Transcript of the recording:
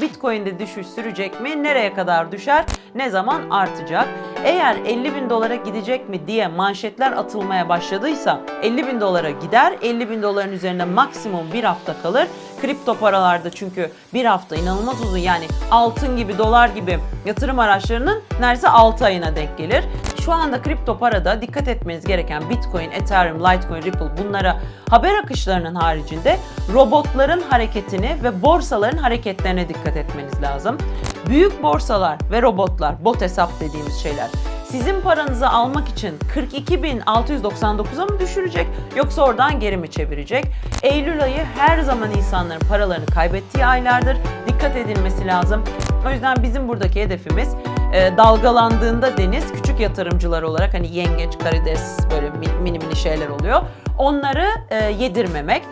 Bitcoin'de düşüş sürecek mi? Nereye kadar düşer? Ne zaman artacak? Eğer 50 bin dolara gidecek mi diye manşetler atılmaya başladıysa 50 bin dolara gider. 50 bin doların üzerinde maksimum bir hafta kalır. Kripto paralarda çünkü bir hafta inanılmaz uzun yani altın gibi dolar gibi yatırım araçlarının neredeyse 6 ayına denk gelir. Şu anda kripto parada dikkat etmeniz gereken Bitcoin, Ethereum, Litecoin, Ripple bunlara haber akışlarının haricinde robotların hareketini ve borsaların hareketlerine dikkat etmeniz lazım. Büyük borsalar ve robotlar, bot hesap dediğimiz şeyler sizin paranızı almak için 42.699'a mı düşürecek yoksa oradan geri mi çevirecek? Eylül ayı her zaman insanların paralarını kaybettiği aylardır. Dikkat edilmesi lazım. O yüzden bizim buradaki hedefimiz e, dalgalandığında deniz küçük yatırımcılar olarak hani yengeç, karides böyle mi- mini mini şeyler oluyor. Onları e, yedirmemek.